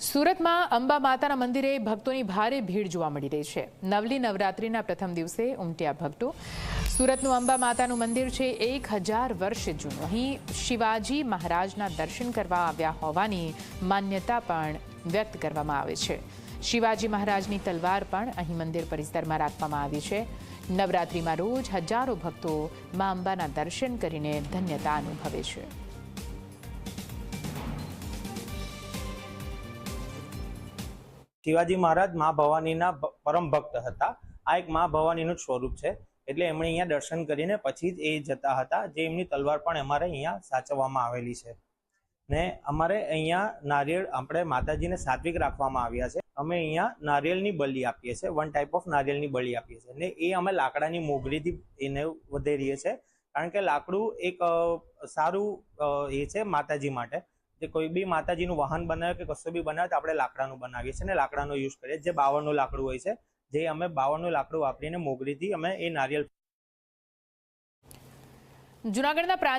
સુરતમાં અંબા માતાના મંદિરે ભક્તોની ભારે ભીડ જોવા મળી રહી છે. નવલી નવરાત્રિના પ્રથમ દિવસે ઉમટ્યા ભક્તો. સુરતનું અંબા માતાનું મંદિર છે એક હજાર વર્ષ જૂનું. અહીં શિવાજી મહારાજના દર્શન કરવા આવ્યા હોવાની માન્યતા પણ વ્યક્ત કરવામાં આવે છે. શિવાજી મહારાજની તલવાર પણ અહીં મંદિર પરિસરમાં રાખવામાં આવી છે. નવરાત્રિમાં રોજ હજારો ભક્તો મા અંબાના દર્શન કરીને ધન્યતા અનુભવે છે. શિવાજી મહારાજ મા ભવાનીના પરમ ભક્ત હતા. આ એક મા ભવાનીનું સ્વરૂપ છે. એટલે એમણે અહીંયા દર્શન કરીને પછી જ એ જતા હતા જે એમની તલવાર પણ અમારે અહીંયા સાચવવામાં આવેલી છે. ને અમારે અહીંયા નારિયેળ આપણે માતાજીને સાત્વિક રાખવામાં આવ્યા છે. અમે અહીંયા નારિયેળની બલી આપીએ છીએ. વન ટાઈપ ઓફ નારિયેળની બલી આપીએ છીએ. ને એ અમે લાકડાની મોગરીથી એને વધેરીએ છીએ. કારણ કે લાકડું એક સારું એ છે માતાજી માટે. જે કોઈ બી માતાજીનું વાહન બનાવે કે કશું બી બનાવે તો આપણે લાકડાનું બનાવીએ છીએ ને લાકડાનો યુઝ કરીએ જે બાવળનું લાકડું હોય છે, જે અમે બાવળનું લાકડું વાપરીને મોગરીથી અમે એ નારિયેલ જુનાગઢના પ્રાચીન